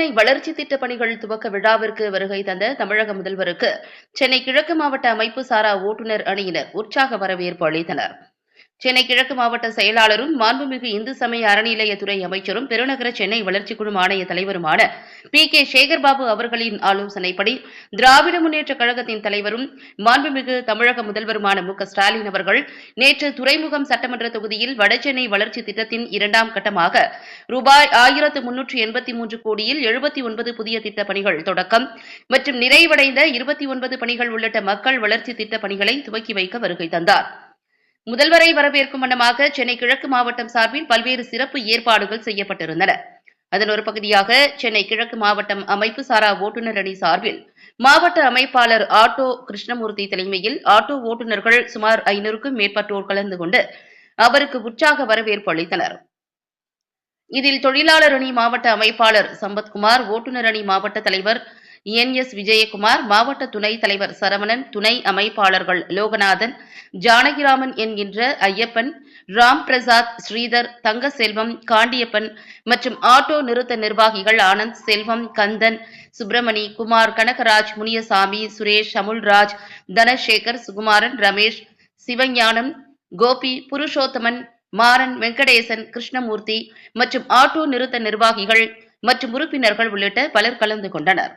சென்னை வளர்ச்சி திட்ட பணிகள் துவக்க விழாவிற்கு வருகை தந்த தமிழக முதல்வருக்கு சென்னை கிழக்கு மாவட்ட அமைப்பு சாரா ஓட்டுநர் அணியினர் உற்சாக வரவேற்பு அளித்தனர். சென்னை கிழக்கு மாவட்ட செயலாளரும் மாண்புமிகு இந்து சமய அறநிலையத்துறை அமைச்சரும் பெருநகர சென்னை வளர்ச்சிக் குழு ஆணைய தலைவருமான பி. கே. சேகர்பாபு அவர்களின் ஆலோசனைப்படி திராவிட முன்னேற்ற கழகத்தின் தலைவரும் மாண்புமிகு தமிழக முதல்வருமான மு. ஸ்டாலின் அவர்கள் நேற்று துறைமுகம் சட்டமன்ற தொகுதியில் வடசென்னை வளர்ச்சி திட்டத்தின் இரண்டாம் கட்டமாக ரூபாய் ஆயிரத்து முன்னூற்று எண்பத்தி மூன்று கோடியில் எழுபத்தி ஒன்பது புதிய திட்ட பணிகள் தொடக்கம் மற்றும் நிறைவடைந்த இருபத்தி ஒன்பது பணிகள் உள்ளிட்ட மக்கள் வளர்ச்சி திட்ட பணிகளை துவக்கி வைக்க வருகை தந்தார். முதல்வரை வரவேற்கும் வண்ணமாக சென்னை கிழக்கு மாவட்டம் சார்பில் பல்வேறு சிறப்பு ஏற்பாடுகள் செய்யப்பட்டிருந்தன. அதன் ஒரு பகுதியாக சென்னை கிழக்கு மாவட்டம் அமைப்பு சாரா ஓட்டுநர் அணி சார்பில் மாவட்ட அமைப்பாளர் ஆட்டோ கிருஷ்ணமூர்த்தி தலைமையில் ஆட்டோ ஓட்டுநர்கள் சுமார் ஐநூறுக்கும் மேற்பட்டோர் கலந்து கொண்டு அவருக்கு உற்சாக வரவேற்பு அளித்தனர். இதில் தொழிலாளர் அணி மாவட்ட அமைப்பாளர் சம்பத்குமார் ஓட்டுநர் அணி மாவட்ட தலைவர் என் எஸ் விஜயகுமார் மாவட்ட துணைத் தலைவர் சரவணன் துணை அமைப்பாளர்கள் லோகநாதன் ஜானகிராமன் என்கின்ற ஐயப்பன் ராம் பிரசாத் ஸ்ரீதர் தங்கசெல்வம் காண்டியப்பன் மற்றும் ஆட்டோ நிறுத்த நிர்வாகிகள் ஆனந்த் செல்வம் கந்தன் சுப்பிரமணி குமார் கனகராஜ் முனியசாமி சுரேஷ் அமுல்ராஜ் தனசேகர் சுகுமாரன் ரமேஷ் சிவஞானம் கோபி புருஷோத்தமன் மாறன் வெங்கடேசன் கிருஷ்ணமூர்த்தி மற்றும் ஆட்டோ நிறுத்த நிர்வாகிகள் மற்றும் உறுப்பினர்கள் உள்ளிட்ட பலர் கலந்து கொண்டனர்.